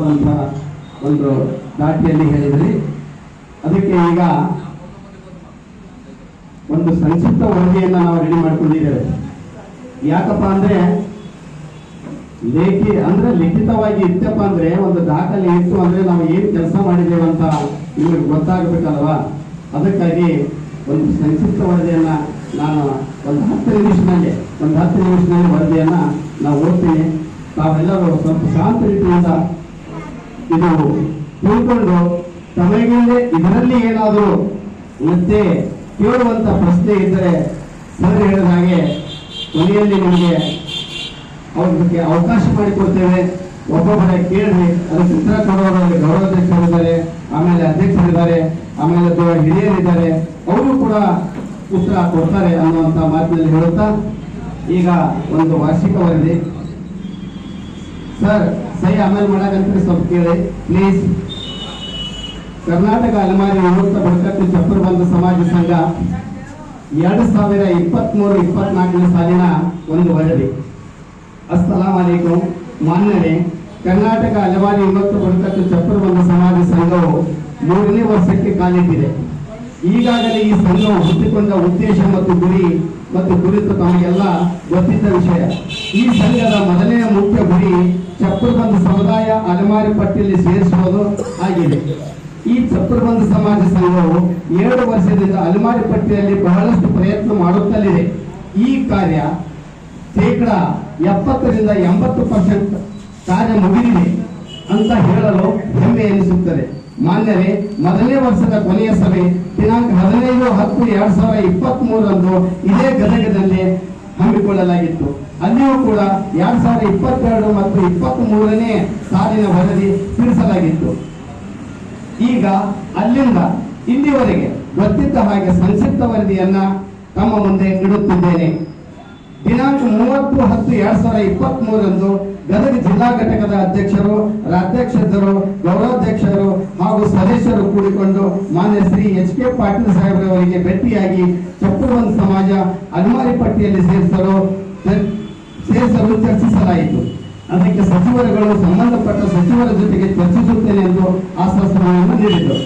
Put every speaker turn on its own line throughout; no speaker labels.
ಸ್ಪಷ್ಟವಾದಂತಹ ಒಂದು ದಾಟಿಯಲ್ಲಿ ಹೇಳಿದ್ರಿ. ಅದಕ್ಕೆ ಈಗ ಒಂದು ಸಂಕ್ಷಿಪ್ತ ವರದಿಯನ್ನ ನಾವು ರೆಡಿ ಮಾಡ್ಕೊಂಡಿದ್ದೇವೆ. ಯಾಕಪ್ಪ ಅಂದ್ರೆ ಲೇಖಿ ಅಂದ್ರೆ ಲಿಖಿತವಾಗಿ ಇತ್ತಪ್ಪ ಅಂದ್ರೆ ಒಂದು ದಾಖಲೆ ಇತ್ತು ಅಂದ್ರೆ ನಾವು ಏನ್ ಕೆಲಸ ಮಾಡಿದ್ದೇವೆ ಅಂತ ನಿಮಗೆ ಗೊತ್ತಾಗಬೇಕಲ್ವಾ? ಅದಕ್ಕಾಗಿ ಒಂದು ಸಂಕ್ಷಿಪ್ತ ವರದಿಯನ್ನ ನಾನು ಒಂದು ಹತ್ತು ನಿಮಿಷದಲ್ಲಿ, ಒಂದು ಹತ್ತು ನಿಮಿಷದಲ್ಲಿ ವರದಿಯನ್ನ ನಾವು ಓದ್ತೀನಿ. ತಾವೆಲ್ಲರೂ ಸ್ವಲ್ಪ ಶಾಂತ ರೀತಿಯಿಂದ ಇದು ತಿಳ್ಕೊಂಡು ತಮಗೆ ಇದರಲ್ಲಿ ಏನಾದರೂ ಮತ್ತೆ ಕೇಳುವಂತ ಪ್ರಶ್ನೆ ಇದ್ದರೆ ಸರ್ ಹೇಳಿದ ಹಾಗೆ ಕೊನೆಯಲ್ಲಿ ನಿಮಗೆ ಅವ್ರಿಗೆ ಅವಕಾಶ ಮಾಡಿಕೊಡ್ತೇವೆ. ಒಬ್ಬೊಬ್ಬರ ಕೇಳಿ ಅದಕ್ಕೆ ಉತ್ತರ ಕೊಡುವವರಲ್ಲಿ ಗೌರವಾಧ್ಯಕ್ಷರಿದ್ದಾರೆ ಆಮೇಲೆ ಅಧ್ಯಕ್ಷರಿದ್ದಾರೆ ಆಮೇಲೆ ಹಿರಿಯರಿದ್ದಾರೆ ಅವರು ಕೂಡ ಉತ್ತರ ಕೊಡ್ತಾರೆ ಅನ್ನುವಂತ ಮಾತಿನಲ್ಲಿ ಹೇಳುತ್ತಾ ಈಗ ಒಂದು ವಾರ್ಷಿಕ ವರದಿ. ಸರ್, ಸಹಿ ಅಮಲ್ ಮಾಡಕಂತೀರಿ ಸ್ವಲ್ಪ ಕೇಳಿ. ಪ್ಲೀಸ್ ಕರ್ನಾಟಕ ಅಲೆಮಾರಿ ವಿಮುಕ್ತ ಬುಡಕಟ್ಟು ಚಪ್ಪರ್ ಬಂಧು ಸಮಾಜ ಸಂಘ ಎರಡು ಸಾವಿರ ಇಪ್ಪತ್ಮೂರು ಇಪ್ಪತ್ನಾಲ್ಕನೇ ಸಾಲಿನ ಒಂದು ವರದಿ. ಅಸ್ಸಲಾಂ ಅಲೈಕುಂ ಮಾನ್ಯರೇ, ಕರ್ನಾಟಕ ಅಲೆಮಾರಿ ವಿಮುಕ್ತ ಬುಡಕಟ್ಟು ಚಪ್ಪರ್ ಬಂಧು ಸಮಾಜ ಸಂಘವು ಮೂರನೇ ವರ್ಷಕ್ಕೆ ಕಾಲಿಟ್ಟಿದೆ. ಈಗಾಗಲೇ ಈ ಸಂಘವು ಹುಟ್ಟಿಕೊಂಡ ಉದ್ದೇಶ ಮತ್ತು ಗುರಿ ಮತ್ತು ಕುರಿತು ತಮಗೆಲ್ಲ ಗೊತ್ತಿದ್ದ ವಿಷಯ. ಈ ಸಂಘದ ಮೊದಲನೆಯ ಮುಖ್ಯ ಗುರಿ ಚಪ್ಪರಬಂಧ ಸಮುದಾಯ ಅಲೆಮಾರಿ ಪಟ್ಟಿಯಲ್ಲಿ ಸೇರಿಸುವುದು ಆಗಿದೆ. ಈ ಚಪ್ಪರ್ಬಂದ್ ಸಮಾಜ ಸಂಘವು ಎರಡು ವರ್ಷದಿಂದ ಅಲೆಮಾರಿ ಪಟ್ಟಿಯಲ್ಲಿ ಬಹಳಷ್ಟು ಪ್ರಯತ್ನ ಮಾಡುತ್ತಲಿದೆ. ಈ ಕಾರ್ಯ ಶೇಕಡ ಎಪ್ಪತ್ತರಿಂದ ಎಂಬತ್ತು ಪರ್ಸೆಂಟ್ ಕಾರ್ಯ ಮುಗಿದಿದೆ ಅಂತ ಹೇಳಲು ಹೆಮ್ಮೆ ಎನಿಸುತ್ತದೆ. ಮಾನ್ಯರೇ, ಮೊದಲನೇ ವರ್ಷದ ಕೊನೆಯ ಸಭೆ ದಿನಾಂಕ ಹದಿನೈದು ಹತ್ತು ಎರಡ್ ಸಾವಿರದ ಇಪ್ಪತ್ತ್ ಮೂರರಂದು ಇದೇ ಗದಗದಲ್ಲಿ ಹಮ್ಮಿಕೊಳ್ಳಲಾಗಿತ್ತು. ಅಲ್ಲಿಯೂ ಕೂಡ ಎರಡ್ ಸಾವಿರದ ಇಪ್ಪತ್ತೆರಡು ಮತ್ತು ಇಪ್ಪತ್ತ್ ಮೂರನೇ ಸಾಲಿನ ವರದಿ ತಿಳಿಸಲಾಗಿತ್ತು. ಈಗ ಅಲ್ಲಿಂದ ಇಲ್ಲಿವರೆಗೆ ಗೊತ್ತಿದ್ದ ಹಾಗೆ ಸಂಕ್ಷಿಪ್ತ ವರದಿಯನ್ನ ತಮ್ಮ ಮುಂದೆ ಇಡುತ್ತಿದ್ದೇನೆ. ದಿನಾಂಕ ಮೂವತ್ತು ಹತ್ತು ಎರಡ್ ಸಾವಿರದ ಇಪ್ಪತ್ತ್ ಮೂರರಂದು ಗದಗ ಜಿಲ್ಲಾ ಘಟಕದ ಅಧ್ಯಕ್ಷರು, ರಾಜ್ಯಾಧ್ಯಕ್ಷರು, ಗೌರವಾಧ್ಯಕ್ಷರು ಹಾಗೂ ಸದಸ್ಯರು ಕೂಡಿಕೊಂಡು ಮಾನ್ಯ ಶ್ರೀ ಎಚ್ ಕೆ ಪಾಟೀಲ್ ಸಾಹೇಬ್ರವರಿಗೆ ಭೇಟಿಯಾಗಿ ಚಪ್ಪುವನ್ ಸಮಾಜ ಅಲೆಮಾರಿ ಪಟ್ಟಿಯಲ್ಲಿ ಸೇರಿಸಲು ಸೇರಿಸಲು ಚರ್ಚಿಸಲಾಯಿತು. ಅದಕ್ಕೆ ಸಚಿವರುಗಳು ಸಂಬಂಧಪಟ್ಟ ಸಚಿವರ ಜೊತೆಗೆ ಚರ್ಚಿಸುತ್ತೇನೆ ಎಂದು ಆಶ್ವಾಸನೆಯನ್ನು ನೀಡಿದರು.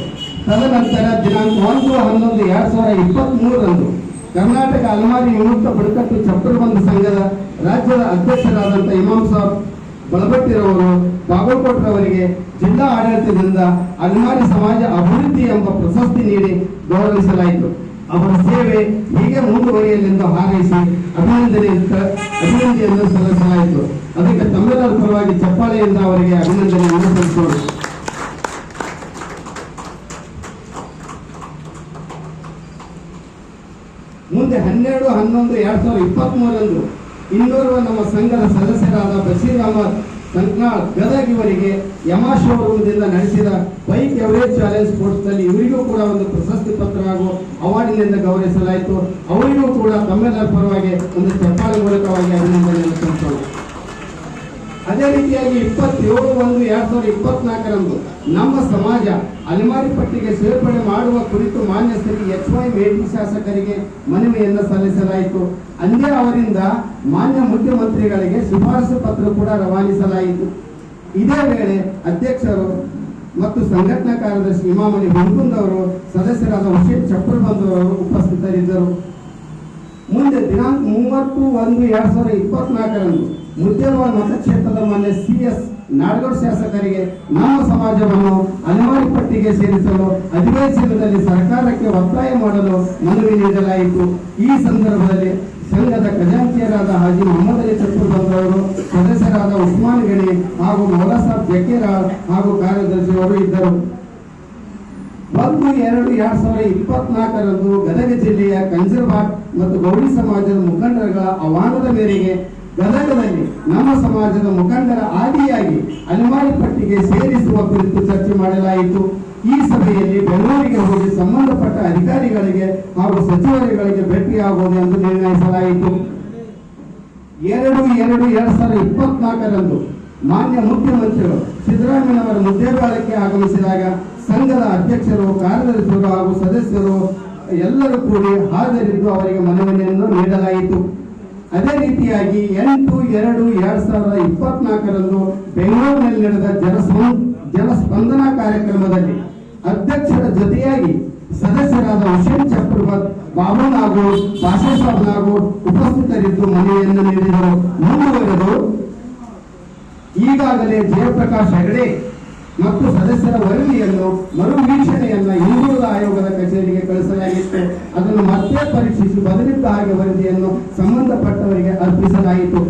ತದನಂತರ ದಿನಾಂಕ ಒಂದು ಹನ್ನೊಂದು ಎರಡ್ ಸಾವಿರದ ಇಪ್ಪತ್ತ್ ಮೂರರಂದು ಕರ್ನಾಟಕ ಅಲ್ಮಾರಿ ವಿಮುಕ್ತ ಬುಡಕಟ್ಟು ಚಪ್ಪರಬಂದ್ ಸಂಘದ ರಾಜ್ಯದ ಅಧ್ಯಕ್ಷರಾದಂಥ ಇಮಾಮ್ ಸಾಬ್ ಬಳಬಟ್ಟಿರವರು ಬಾಬಲ್ಕೋಟ್ರವರಿಗೆ ಜಿಲ್ಲಾ ಆಡಳಿತದಿಂದ ಅಭಿಮಾನಿ ಸಮಾಜ ಅಭಿವೃದ್ಧಿ ಎಂಬ ಪ್ರಶಸ್ತಿ ನೀಡಿ ಗೌರವಿಸಲಾಯಿತು. ಅವರ ಸೇವೆ ಹೀಗೆ ಮುಂದುವರಿಯಲೆಂದು ಹಾರೈಸಿ ಅಭಿನಂದನೆ ಅಭಿನಂದನೆಯನ್ನು ಸಲ್ಲಿಸಲಾಯಿತು. ಅದಕ್ಕೆ ತಮ್ಮೆಲ್ಲರ ಪರವಾಗಿ ಚಪ್ಪಾಳೆಯಿಂದ ಅವರಿಗೆ ಅಭಿನಂದನೆಯನ್ನು ಸಲ್ಲಿಸೋಣ ಮುಂದೆ ಹನ್ನೆರಡು, ಹನ್ನೊಂದು, ಎರಡ್ ಸಾವಿರದ ಇಪ್ಪತ್ತ್ ಮೂರರಂದು ಇನ್ನೋರ್ವ ನಮ್ಮ ಸಂಘದ ಸದಸ್ಯರಾದ ಬಶೀರ್ ಅಹಮದ್ ಸಂಕ್ನಾಳ್ ಗದಗ್ ಇವರಿಗೆ ಯಮಾ ನಡೆಸಿದ ಬೈಕ್ ಎವರೇಜ್ ಚಾಲೆಂಜ್ ಸ್ಪೋರ್ಟ್ಸ್ನಲ್ಲಿ ಇವರಿಗೂ ಕೂಡ ಒಂದು ಪ್ರಶಸ್ತಿ ಪತ್ರ ಹಾಗೂ ಅವಾರ್ಡಿನಿಂದ ಗೌರವಿಸಲಾಯಿತು. ಅವರಿಗೂ ಕೂಡ ತಮ್ಮೆಲ್ಲರ ಪರವಾಗಿ ಒಂದು ಚಪ್ಪಾಳೆ ಮೂಲಕವಾಗಿ ಅಭಿನಂದನೆಯನ್ನು ಸಲ್ಲಿಸೋಣ ಅದೇ ರೀತಿಯಾಗಿ ಇಪ್ಪತ್ತೇಳು ಒಂದು ಎರಡ್ ಸಾವಿರದ ಇಪ್ಪತ್ನಾಲ್ಕರಂದು ನಮ್ಮ ಸಮಾಜ ಅಲೆಮಾರಿ ಪಟ್ಟಿಗೆ ಸೇರ್ಪಡೆ ಮಾಡುವ ಕುರಿತು ಮಾನ್ಯ ಶ್ರೀ ಎಚ್ ವೈ ಮೇಟಿ ಶಾಸಕರಿಗೆ ಮನವಿಯನ್ನು ಸಲ್ಲಿಸಲಾಯಿತು. ಅಂದೇ ಅವರಿಂದ ಮಾನ್ಯ ಮುಖ್ಯಮಂತ್ರಿಗಳಿಗೆ ಶಿಫಾರಸು ಪತ್ರ ಕೂಡ ರವಾನಿಸಲಾಯಿತು. ಇದೇ ವೇಳೆ ಅಧ್ಯಕ್ಷರು ಮತ್ತು ಸಂಘಟನಾ ಕಾರ್ಯದರ್ಶಿ ಹುಂಕುಂದ್ ಅವರು, ಸದಸ್ಯರಾದ ಹುಸೇನ್ ಚಪ್ಪರ್ ಬಂದವರು ಉಪಸ್ಥಿತರಿದ್ದರು. ಮುಂದೆ ದಿನಾಂಕ ಮೂವತ್ತು ಒಂದು ಎರಡ್ ಸಾವಿರದ ಇಪ್ಪತ್ನಾಲ್ಕರಂದು ಮುದ್ದೇವಾಡ ಮತಕ್ಷೇತ್ರದ ಮನೆ ಸಿ ಎಸ್ ನಾಡಗೌಡ ಶಾಸಕರಿಗೆ ನಮ್ಮ ಸಮಾಜವನ್ನು ಅನಿವಾರ್ಯ ಪಟ್ಟಿಗೆ ಸೇರಿಸಲು ಅಧಿವೇಶನದಲ್ಲಿ ಸರ್ಕಾರಕ್ಕೆ ಒತ್ತಾಯ ಮಾಡಲು ಮನವಿ ನೀಡಲಾಯಿತು. ಈ ಸಂದರ್ಭದಲ್ಲಿ ಸಂಘದ ಖಜಾಂಚಿಯರಾದ ಹಾಜಿ ಮೊಹಮ್ಮದ್ ಅಲಿ ಬಂದವರು, ಸದಸ್ಯರಾದ ಉಸ್ಮಾನ್ ಗಣಿ ಹಾಗೂ ಮೌಲಾಸಾಬ್ ಜಕೀರಾಳ್ ಹಾಗೂ ಕಾರ್ಯದರ್ಶಿಯವರು ಇದ್ದರು. ಒಂದು ಎರಡು ಎರಡ್ ಸಾವಿರದ ಇಪ್ಪತ್ನಾಲ್ಕರಂದು ಗದಗ ಜಿಲ್ಲೆಯ ಕಂಜರ್ಬಾಗ್ ಮತ್ತು ಗೌಡಿ ಸಮಾಜದ ಮುಖಂಡರುಗಳ ಆಹ್ವಾನದ ಮೇರೆಗೆ ಗದಗದಲ್ಲಿ ನಮ್ಮ ಸಮಾಜದ ಮುಖಂಡರ ಆದಿಯಾಗಿ ಅಲೆಮಾರಿ ಪಟ್ಟಿಗೆ ಸೇರಿಸುವ ಕುರಿತು ಚರ್ಚೆ ಮಾಡಲಾಯಿತು. ಈ ಸಭೆಯಲ್ಲಿ ಬೆಂಗಳೂರಿಗೆ ಹೋಗಿ ಸಂಬಂಧಪಟ್ಟ ಅಧಿಕಾರಿಗಳಿಗೆ ಹಾಗೂ ಸಚಿವರುಗಳಿಗೆ ಭೇಟಿಯಾಗುವುದು ಎಂದು ನಿರ್ಣಯಿಸಲಾಯಿತು. ಎರಡು ಎರಡು ಎರಡ್ ಸಾವಿರದ ಇಪ್ಪತ್ನಾಲ್ಕರಂದು ಮಾನ್ಯ ಮುಖ್ಯಮಂತ್ರಿಗಳು ಸಿದ್ದರಾಮಯ್ಯನವರ ಮುದ್ದೇಪಾಲಕ್ಕೆ ಆಗಮಿಸಿದಾಗ ಸಂಘದ ಅಧ್ಯಕ್ಷರು, ಕಾರ್ಯದರ್ಶಿಗಳು ಹಾಗೂ ಸದಸ್ಯರು ಎಲ್ಲರೂ ಕೂಡಿ ಹಾಜರಿದ್ದು ಅವರಿಗೆ ಮನವಿಯನ್ನು ನೀಡಲಾಯಿತು. ಅದೇ ರೀತಿಯಾಗಿ ಎಂಟು ಎರಡು ಎರಡ್ ಸಾವಿರದ ಇಪ್ಪತ್ನಾಲ್ಕರಂದು ಬೆಂಗಳೂರಿನಲ್ಲಿ ನಡೆದ ಜನಸ್ಪಂದನ ಕಾರ್ಯಕ್ರಮದಲ್ಲಿ ಅಧ್ಯಕ್ಷರ ಜೊತೆಯಾಗಿ ಸದಸ್ಯರಾದ ಹುಸೇನ್ ಚಕ್ರವರ್ತ್ ಬಾಬು ಹಾಗೂ ಭಾಷಾ ಸಾಬ್ ನಾಗೂರ್ ಉಪಸ್ಥಿತರಿದ್ದು ಮನವಿಯನ್ನು ನೀಡಿದರು. ಮುಂದುವರೆದು ಈಗಾಗಲೇ ಜಯಪ್ರಕಾಶ್ ಹೆಗಡೆ ಮತ್ತು ಸದಸ್ಯರ ವರದಿಯನ್ನು ಮರು ವೀಕ್ಷಣೆಯನ್ನ ಹಿಂದುಳಿದ ಆಯೋಗದ ಕಚೇರಿಗೆ ಕಳಿಸಲಾಗಿತ್ತು. ಅದನ್ನು ಮತ್ತೆ ಪರೀಕ್ಷಿಸಿ ಬದಲಿದ್ದ ಹಾಗೆ ವರದಿಯನ್ನು ಸಂಬಂಧಪಟ್ಟವರಿಗೆ ಅರ್ಪಿಸಲಾಯಿತು.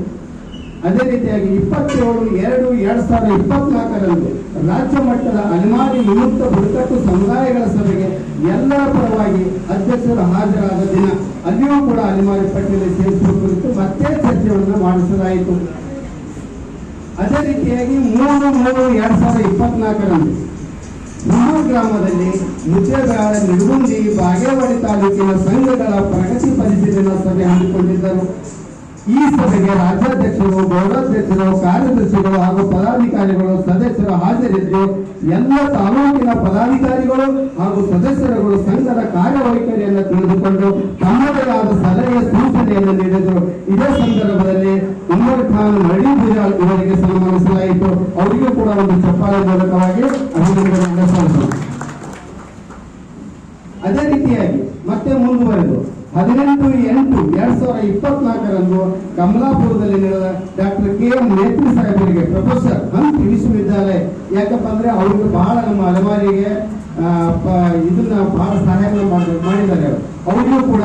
ಅದೇ ರೀತಿಯಾಗಿ ಇಪ್ಪತ್ತೇಳು, ಎರಡು, ಎರಡ್ ಸಾವಿರದ ಇಪ್ಪತ್ನಾಲ್ಕರಂದು ರಾಜ್ಯ ಮಟ್ಟದ ಅನಿವಾರ್ಯ ವಿಮುಕ್ತ ಬುಡಕಟ್ಟು ಸಮುದಾಯಗಳ ಸಭೆಗೆ ಎಲ್ಲರ ಪರವಾಗಿ ಅಧ್ಯಕ್ಷರು ಹಾಜರಾದ ದಿನ. ಅಲ್ಲಿಯೂ ಕೂಡ ಅನಿವಾರ್ಯ ಪಟ್ಟಿಯಲ್ಲಿ ಸೇರಿಸುವ ಕುರಿತು ಮತ್ತೆ ಚರ್ಚೆಯನ್ನು ಮಾಡಿಸಲಾಯಿತು. ಅದೇ ರೀತಿಯಾಗಿ ಮೂರು ಮೂರು, ಎರಡ್ ಸಾವಿರದ ಇಪ್ಪತ್ನಾಲ್ಕರಂದು ಗ್ರಾಮದಲ್ಲಿ ಮುದ್ದೆಗಾರ ನಿಡುಗುಂದಿ ಬಾಗೇವಾಡಿ ತಾಲೂಕಿನ ಸಂಘಗಳ ಪ್ರಗತಿ ಪರಿಶೀಲನಾ ಸಭೆ ಹಮ್ಮಿಕೊಂಡಿದ್ದರು. ಈ ಸಭೆಗೆ ರಾಜ್ಯಾಧ್ಯಕ್ಷರು, ಗೌರವಾಧ್ಯಕ್ಷರು, ಕಾರ್ಯದರ್ಶಿಗಳು ಹಾಗೂ ಪದಾಧಿಕಾರಿಗಳು, ಸದಸ್ಯರು ಹಾಜರಿದ್ದು ಎಲ್ಲ ತಾಲೂಕಿನ ಪದಾಧಿಕಾರಿಗಳು ಹಾಗೂ ಸದಸ್ಯರುಗಳು ಸಂಘದ ಕಾರ್ಯವೈಖರಿಯನ್ನು ತಿಳಿದುಕೊಂಡು ತಮ್ಮದೇ ಆದ ಸಲಹೆ ಸೂಚನೆಯನ್ನು ನೀಡಿದರು. ಇದೇ ಸಂದರ್ಭದಲ್ಲಿ ಉಮರ್ ಖಾನ್ ಮಡಿ ಗುಜಾಲ್ ಇವರಿಗೆ ಸನ್ಮಾನಿಸಲಾಯಿತು. ಅವರಿಗೂ ಕೂಡ ಒಂದು ಚಪ್ಪಾಳೆ ಮೂಲಕವಾಗಿ ಅಭಿನಂದನೆ ಸಲ್ಲಿಸಿದರು ಅದೇ ರೀತಿಯಾಗಿ ಮತ್ತೆ ಮುಂದುವರೆದು ಹದಿನೆಂಟು ಎಂಟು ಎರಡ್ ಸಾವಿರದ ಇಪ್ಪತ್ನಾಲ್ಕರಂದು ಕಮಲಾಪುರದಲ್ಲಿ ನಡೆದ ಡಾಕ್ಟರ್ ಕೆ ಎಂ ನೇತ್ರಿ ಸಾಹೇಬರಿಗೆ ಪ್ರೊಫೆಸರ್ ಹಂಪಿ ವಿಶ್ವವಿದ್ಯಾಲಯ. ಯಾಕಪ್ಪ ಅಂದ್ರೆ ಅವ್ರಿಗೆ ಬಹಳ ನಮ್ಮ ಅಲೆಮಾರಿಗೆ ಇದನ್ನ ಬಹಳ ಸಹಾಯವನ್ನು ಮಾಡಿ- ಮಾಡಿದ್ದಾರೆ ಅವರು. ಅವರಿಗೂ ಕೂಡ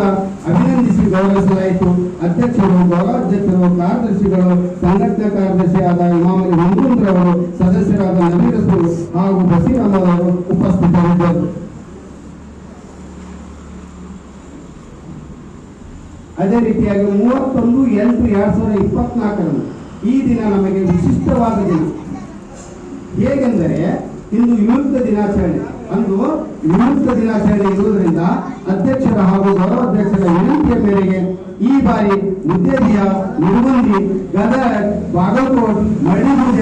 ಅಭಿನಂದಿಸಿ ಗೌರವಿಸಲಾಯಿತು. ಅಧ್ಯಕ್ಷರು, ಗೌರವಾಧ್ಯಕ್ಷರು, ಕಾರ್ಯದರ್ಶಿಗಳು, ಸಂಘಟನಾ ಕಾರ್ಯದರ್ಶಿಯಾದ ಇಮಾಮಲಿ ಮಂಜುಂದ್ರವರು ಸದಸ್ಯರಾದ ನವೀರಸರು ಹಾಗೂ ಬಸೀರಮ್ಮವರು ಉಪಸ್ಥಿತರಿದ್ದರು ಅದೇ ರೀತಿಯಾಗಿ ಮೂವತ್ತೊಂದು, ಎಂಟು, ಎರಡ್ ಸಾವಿರದ ಇಪ್ಪತ್ನಾಲ್ಕರಂದು ಈ ದಿನ ನಮಗೆ ವಿಶಿಷ್ಟವಾದ ದಿನ. ಹೇಗೆಂದರೆ, ಇಂದು ವಿಮುಕ್ತ ದಿನಾಚರಣೆ. ಅಂದು ವಿಮುಕ್ತ ದಿನಾಚರಣೆ ಇರುವುದರಿಂದ ಅಧ್ಯಕ್ಷರ ಹಾಗೂ ಗೌರವಾಧ್ಯಕ್ಷರ ವಿನಂತಿಯ ಮೇರೆಗೆ ಈ ಬಾರಿ ಉದ್ಯೋಗಿಯ ನಿಡುಗುಂದಿ ಗದಗ ಬಾಗಲಕೋಟ್ ಮಳ್ಳಿಗುಂಜ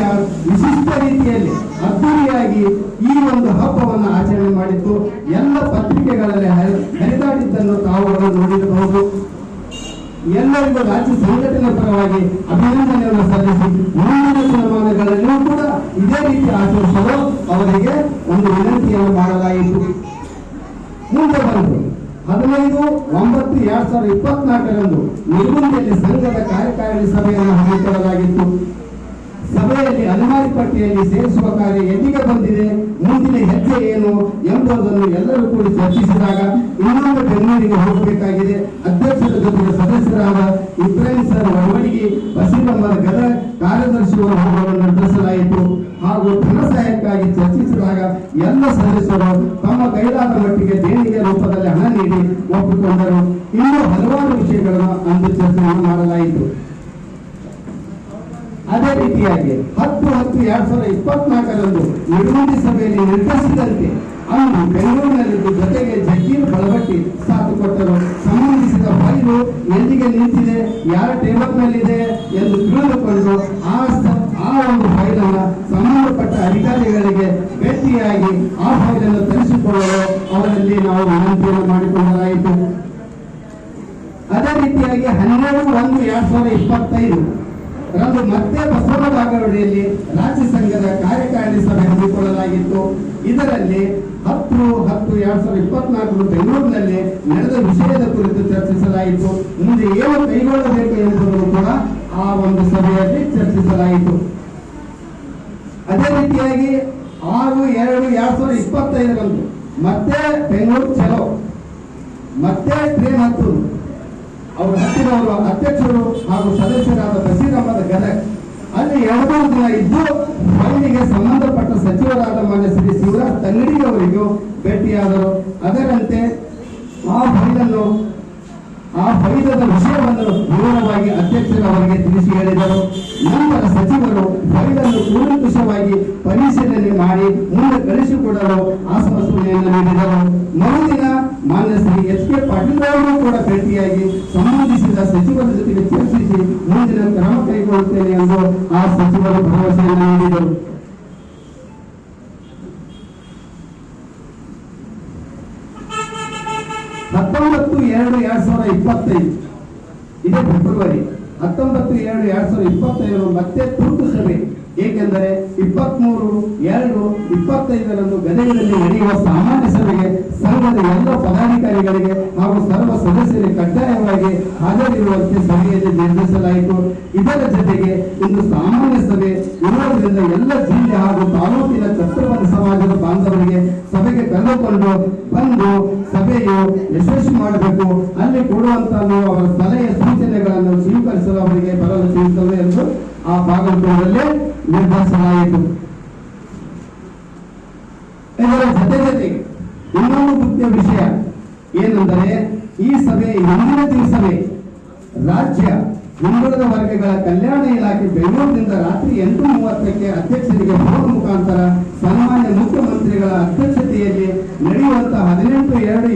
ವಿಶಿಷ್ಟ ರೀತಿಯಲ್ಲಿ ಅದ್ದೂರಿಯಾಗಿ ಈ ಒಂದು ಹಬ್ಬವನ್ನು ಆಚರಣೆ ಮಾಡಿದ್ದು ಎಲ್ಲ ಪತ್ರಿಕೆಗಳಲ್ಲಿ ಹರಿ- ಹರಿದಾಡಿದ್ದನ್ನು ತಾವುಗಳು ನೋಡಿರಬಹುದು. ಎಲ್ಲರಿಗೂ ರಾಜ್ಯ ಸಂಘಟನೆ ಪರವಾಗಿ ಅಭಿನಂದನೆಯನ್ನು ಸಲ್ಲಿಸಿ ಮುಂದಿನ ದಿನಮಾನಗಳಲ್ಲಿಯೂ ಕೂಡ ಇದೇ ರೀತಿ ಆಚರಿಸಲು ಅವರಿಗೆ ಒಂದು ವಿನಂತಿಯನ್ನು ಮಾಡಲಾಯಿತು. ಮುಂದೆ ಬಂದು ಹದಿನೈದು, ಒಂಬತ್ತು, ಎರಡ್ ಸಾವಿರದ ಇಪ್ಪತ್ನಾಲ್ಕರಂದು ನಿರ್ಗುಂದಿಯಲ್ಲಿ ಸಂಘದ ಕಾರ್ಯಕಾರಿಣಿ ಸಭೆಯನ್ನು ಹಮ್ಮಿಕೊಳ್ಳಲಾಗಿತ್ತು. ಸಭೆಯಲ್ಲಿ ಅಲೆಮಾರಿ ಪಟ್ಟಿಯಲ್ಲಿ ಸೇರಿಸುವ ಕಾರ್ಯ ಎಲ್ಲಿಗೆ ಬಂದಿದೆ? ಮುಂದಿನ ಹೆಜ್ಜೆ ಏನು ಎಂಬುದನ್ನು ಎಲ್ಲರೂ ಕೂಡ ಚರ್ಚಿಸಿದಾಗ ಇನ್ನೊಂದು ಬೆಂಗಳೂರಿಗೆ ಹೋಗಬೇಕಾಗಿದೆ. ಅಧ್ಯಕ್ಷರ ಜೊತೆಗೆ ಸದಸ್ಯರಾದ ಇಬ್ರಾಹಿಂ ಎರಡ್ ಸಾವಿರದ ಇಪ್ಪತ್ನಾಲ್ಕರಂದು ನಿರ್ಮಾಣ ಸಭೆಯಲ್ಲಿ ನಿರ್ಧರಿಸಿದಂತೆ ಅಂದು ಬೆಂಗಳೂರಿನಲ್ಲಿದ್ದು ಜೊತೆಗೆ ಜಗ್ಗೀರ್ ಬಳಬಟ್ಟಿ ಸಾಥ್ ಕೊಟ್ಟರು. ಸಂಬಂಧಿಸಿದ ಫೈಲು ಎಲ್ಲಿಗೆ ನಿಂತಿದೆ, ಯಾರ ಟೇಬಲ್ನಲ್ಲಿದೆ ಎಂದು ತಿಳಿದುಕೊಂಡು ಆ ಆ ಒಂದು ಫೈಲನ್ನು ಸಂಬಂಧಪಟ್ಟ ಅಧಿಕಾರಿಗಳಿಗೆ ಭೇಟಿಯಾಗಿ ಆ ಫೈಲನ್ನು ತರಿಸಿಕೊಳ್ಳಲು ಅವರಲ್ಲಿ ನಾವು ವಿನಂತಿಯನ್ನು ಮಾಡಿಕೊಳ್ಳಲಾಯಿತು. ಅದೇ ರೀತಿಯಾಗಿ ಹನ್ನೆರಡು ಒಂದು ಎರಡ್ ಸಾವಿರದ ಇಪ್ಪತ್ತೈದು ರಂದು ಮತ್ತೆ ಬಸವ ಬಾಗವಡಿಯಲ್ಲಿ ರಾಜ್ಯ ಸಂಘದ ಕಾರ್ಯಕಾರಿಣಿ ಸಭೆ ಹಮ್ಮಿಕೊಳ್ಳಲಾಗಿತ್ತು. ಇದರಲ್ಲಿ ಹತ್ತು ಹತ್ತು ಎರಡ್ ಸಾವಿರದ ಇಪ್ಪತ್ನಾಲ್ಕು ಬೆಂಗಳೂರಿನಲ್ಲಿ ನಡೆದ ವಿಷಯದ ಕುರಿತು ಚರ್ಚಿಸಲಾಯಿತು. ಮುಂದೆ ಏನು ಕೈಗೊಳ್ಳಬೇಕು ಎಂಬುದನ್ನು ಕೂಡ ಆ ಒಂದು ಸಭೆಯಲ್ಲಿ ಚರ್ಚಿಸಲಾಯಿತು. ಅದೇ ರೀತಿಯಾಗಿ ಆರು ಎರಡು ಎರಡ್ ಸಾವಿರದ ಇಪ್ಪತ್ತೈದರಂದು ಮತ್ತೆ ಬೆಂಗಳೂರು ಚಲೋ. ಮತ್ತೆ ಟ್ರೇನ್ ಹತ್ತು ಅವರು ಹತ್ತಿರವರು ಅಧ್ಯಕ್ಷರು ಹಾಗೂ ಸದಸ್ಯರಾದ ಬಸೀರಮ್ಮದ ಗದಗ್ ಅಲ್ಲಿ ಎರಡೂ ದಿನ ಇದ್ದು ಮಣ್ಣಿಗೆ ಸಂಬಂಧಪಟ್ಟ ಸಚಿವರಾದ ಮಾನ್ಯ ಶ್ರೀ ಶಿವರಾಜ್ ತಂಗಡಿ ಅವರಿಗೂ ಭೇಟಿಯಾದರು. ಅದರಂತೆ ಆ ಫೈಲನ್ನು, ಆ ಫೈಲದ ವಿಷಯವನ್ನು ವಿವರವಾಗಿ ಅಧ್ಯಕ್ಷರು ಅವರಿಗೆ ತಿಳಿಸಿ ಹೇಳಿದರು. ನಂತರ ಸಚಿವರು ಫೈಲನ್ನು ಕೂಲಂಕುಷವಾಗಿ ಪರಿಶೀಲನೆ ಮಾಡಿ ಮುಂದೆ ಕಳಿಸಿಕೊಡಲು ಆಶ್ವಾಸನೆಯನ್ನು ನೀಡಿದರು. ಮರುದಿನ ಮಾನ್ಯ ಶ್ರೀ ಎಚ್ ಕೆ ಪಾಟೀಲ್ ಅವರು ಕೂಡ ಭೇಟಿಯಾಗಿ ಸಂಬಂಧಿಸಿದ ಸಚಿವರ ಜೊತೆಗೆ ಚರ್ಚಿಸಿ ಮುಂದಿನ ಕ್ರಮ ಕೈಗೊಳ್ಳುತ್ತೇನೆ ಎಂದು ಆ ಸಚಿವರು ಭರವಸೆಯನ್ನು ನೀಡಿದರು. ಹತ್ತೊಂಬತ್ತು ಎರಡು ಎರಡ್ ಸಾವಿರದ ಇಪ್ಪತ್ತೈದು, ಇದೇ ಫೆಬ್ರವರಿ. ಹತ್ತೊಂಬತ್ತು ಎರಡು ಎರಡ್ ಸಾವಿರದ ಇಪ್ಪತ್ತೈದು ಮತ್ತೆ ತುರ್ತು ಸಭೆ. ಏಕೆಂದರೆ ಇಪ್ಪತ್ಮೂರು ಎರಡು ಇಪ್ಪತ್ತೈದರಂದು ಗದಗಿನಲ್ಲಿ ನಡೆಯುವ ಸಾಮಾನ್ಯ ಸಭೆಗೆ ಸಂಘದ ಎಲ್ಲ ಪದಾಧಿಕಾರಿಗಳಿಗೆ ಹಾಗೂ ಸರ್ವ ಸದಸ್ಯರಿಗೆ ಕಡ್ಡಾಯವಾಗಿ ಹಾಜರಿರುವಂತೆ ಸಭೆಯಲ್ಲಿ ನಿರ್ಧರಿಸಲಾಯಿತು. ಇದರ ಜೊತೆಗೆ ಇಂದು ಸಾಮಾನ್ಯ ಸಭೆ ಇರುವುದರಿಂದ ಎಲ್ಲ ಜಿಲ್ಲೆ ಹಾಗೂ ತಾಲೂಕಿನ ಛತ್ರಪತಿ ಸಮಾಜದ ಬಾಂಧವರಿಗೆ ಸಭೆಗೆ ಕರೆದುಕೊಂಡು ಬಂದು ಸಭೆಯು ಯಶಸ್ವಿ ಮಾಡಬೇಕು. ಅಲ್ಲಿ ಕೊಡುವಂತಹ ನೀವು ಅವರ ಸಲಹೆ ಸೂಚನೆಗಳನ್ನು ಸ್ವೀಕರಿಸಲು ಅವರಿಗೆ ಬರಲು ಸಿಗುತ್ತದೆ ಎಂದು ಆ ಭಾಗವತದಲ್ಲಿ ನಿರ್ಧರಿಸಲಾಯಿತು. ಇದರ ಜೊತೆ ಜೊತೆಗೆ ಇನ್ನೊಂದು ಮುಖ್ಯ ವಿಷಯ ಏನೆಂದರೆ ಈ ಸಭೆ, ಹಿಂದಿನ ಸಭೆ ರಾಜ್ಯ ಹಿಂದುಳಿದ ವರ್ಗಗಳ ಕಲ್ಯಾಣ ಇಲಾಖೆ ಬೆಂಗಳೂರಿನಿಂದ ರಾತ್ರಿ ಎಂಟು ಮೂವತ್ತಕ್ಕೆ ಅಧ್ಯಕ್ಷರಿಗೆ ಫೋನ್ ಮುಖಾಂತರ ಸನ್ಮಾನ್ಯ ಮುಖ್ಯಮಂತ್ರಿಗಳ ಅಧ್ಯಕ್ಷತೆಯಲ್ಲಿ ನಡೆಯುವಂತಹ ಹದಿನೆಂಟು ಎರಡು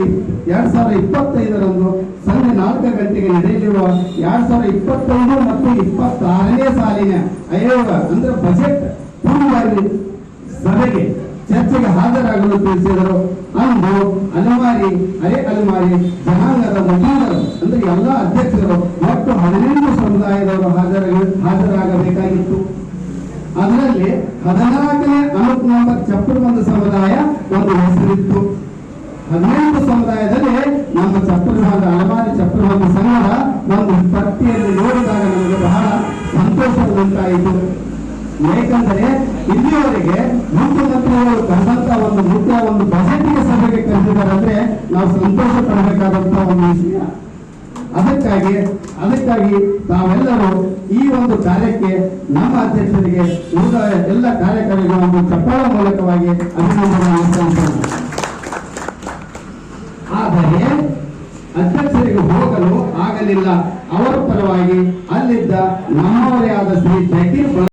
ಎರಡ್ ಸಾವಿರದ ಇಪ್ಪತ್ತೈದರಂದು ಸಂಜೆ ನಾಲ್ಕು ಗಂಟೆಗೆ ನಡೆಯಲಿರುವ ಎರಡ್ ಸಾವಿರದ ಇಪ್ಪತ್ತೈದು ಮತ್ತು ಇಪ್ಪತ್ತಾರನೇ ಸಾಲಿನ ಆಯೋಗ, ಅಂದ್ರೆ ಬಜೆಟ್ ಪೂರ್ವವಾಗಿ ಸಭೆಗೆ ಚರ್ಚೆಗೆ ಹಾಜರಾಗಲು ತಿಳಿಸಿದರು. ಅಂದು ಅಲೆಮಾರಿ ಅರೆ ಅಲೆಮಾರಿ ಜನಾಂಗದ ಮುಖಂಡರು ಅಂದ್ರೆ ಎಲ್ಲ ಅಧ್ಯಕ್ಷರು, ಒಟ್ಟು ಹದಿನೆಂಟು ಸಮುದಾಯದವರು ಹಾಜರ, ಹಾಜರಾಗಬೇಕಾಗಿತ್ತು. ಅದರಲ್ಲಿ ಹದಿನಾಲ್ಕನೇ ಅನುಪ್ ನಂಬರ್ ಒಂದು ಸಮುದಾಯ ಒಂದು ಹೆಸರಿತ್ತು. ಹದಿನೆಂಟು ಸಮುದಾಯದಲ್ಲಿ ನಮ್ಮ ಚಪ್ಪರಬಂದ ಅಲಮಾರಿ ಒಂದು ಸಂಘದ ಒಂದು ಪಟ್ಟಿಯಲ್ಲಿ ನೋಡಿದಾಗ ನಮಗೆ ಬಹಳ ಸಂತೋಷ ಉಂಟಾಯಿತು. ಏಕೆಂದರೆ ಇಲ್ಲಿಯವರೆಗೆ ಮುಖ್ಯಮಂತ್ರಿಗಳು ಕರೆದಂತ ಒಂದು ಮುಖ್ಯ ಒಂದು ಬಜೆಟ್ಗೆ ಸಭೆಗೆ ಕರೆದಿದ್ದಾರೆ ಅಂದ್ರೆ ನಾವು ಸಂತೋಷ ಪಡಬೇಕಾದಂತ ಒಂದು ವಿಷಯ. ಅದಕ್ಕಾಗಿ ಅದಕ್ಕಾಗಿ ತಾವೆಲ್ಲರೂ ಈ ಒಂದು ಕಾರ್ಯಕ್ಕೆ ನಮ್ಮ ಅಧ್ಯಕ್ಷರಿಗೆ ಉಳಿದ ಎಲ್ಲ ಕಾರ್ಯಕರ್ತರಿಗೆ ಒಂದು ಚಪ್ಪಾಳ ಮೂಲಕವಾಗಿ ಅಭಿನಂದನೆ ಆದರೆ ಅಧ್ಯಕ್ಷರಿಗೆ ಹೋಗಲು ಆಗಲಿಲ್ಲ. ಅವರ ಪರವಾಗಿ ಅಲ್ಲಿದ್ದ ನಮ್ಮವರೇ ಆದ ಶ್ರೀ ಜಗೀರ್